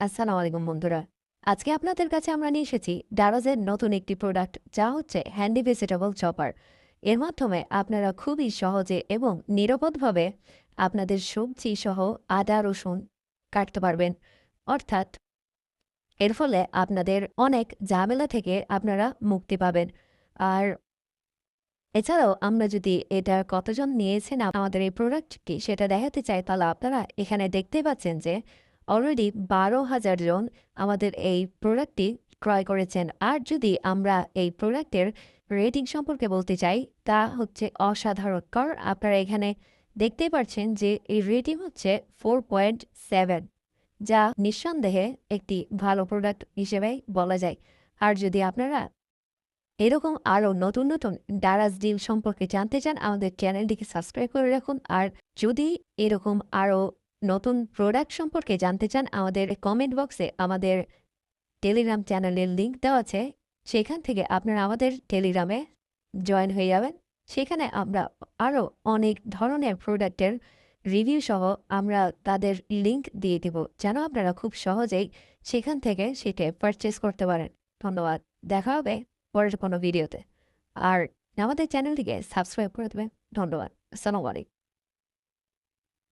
আসসালামু আলাইকুম বন্ধুরা। আজকে আপনাদের কাছে আমরা নিয়ে এসেছি ডারোজের নতুন একটি প্রোডাক্ট যা হচ্ছে হ্যান্ডি ভেজিটেবল চপার এর মাধ্যমে আপনারা খুবই সহজে এবং নিরাপদভাবে আপনাদের সবজি সহ আদা, রসুন কাটতে পারবেন। অর্থাৎ এর ফলে আপনাদের অনেক ঝামেলা থেকে আপনারা মুক্তি পাবেন। আর এছাড়াও আমরা যদি এটা কতজন নিয়েছেন, আমাদের এই প্রোডাক্টটি সেটা দেখাতে চাই, তাহলে আপনারা এখানে দেখতে পাচ্ছেন যে অলরেডি বারো হাজার জন আমাদের এই প্রোডাক্টটি ক্রয় করেছেন। আর যদি আমরা এই প্রোডাক্টের রেটিং সম্পর্কে বলতে চাই, তা হচ্ছে অসাধারণ। অসাধারণকর আপনারা এখানে দেখতে পাচ্ছেন যে এই রেটিং হচ্ছে ফোর পয়েন্ট সেভেন যা নিঃসন্দেহে একটি ভালো প্রোডাক্ট হিসেবে বলা যায়। আর যদি আপনারা এরকম আরও নতুন নতুন ডারাজ ডিল সম্পর্কে জানতে চান, আমাদের চ্যানেলটিকে সাবস্ক্রাইব করে রাখুন। আর যদি এরকম আরও নতুন প্রোডাক্ট সম্পর্কে জানতে চান, আমাদের কমেন্ট বক্সে আমাদের টেলিগ্রাম চ্যানেলের লিঙ্ক দেওয়া আছে। সেখান থেকে আপনারা আমাদের টেলিগ্রামে জয়েন হয়ে যাবেন। সেখানে আমরা আরও অনেক ধরনের প্রোডাক্টের রিভিউ সহ আমরা তাদের লিঙ্ক দিয়ে দেব, যেন আপনারা খুব সহজেই সেখান থেকে সেটা পারচেস করতে পারেন। ধন্যবাদ, দেখা হবে পরের কোনো ভিডিওতে আর আমাদের চ্যানেলটিকে সাবস্ক্রাইব করে দেবেন। ধন্যবাদ, আসসালামু আলাইকুম।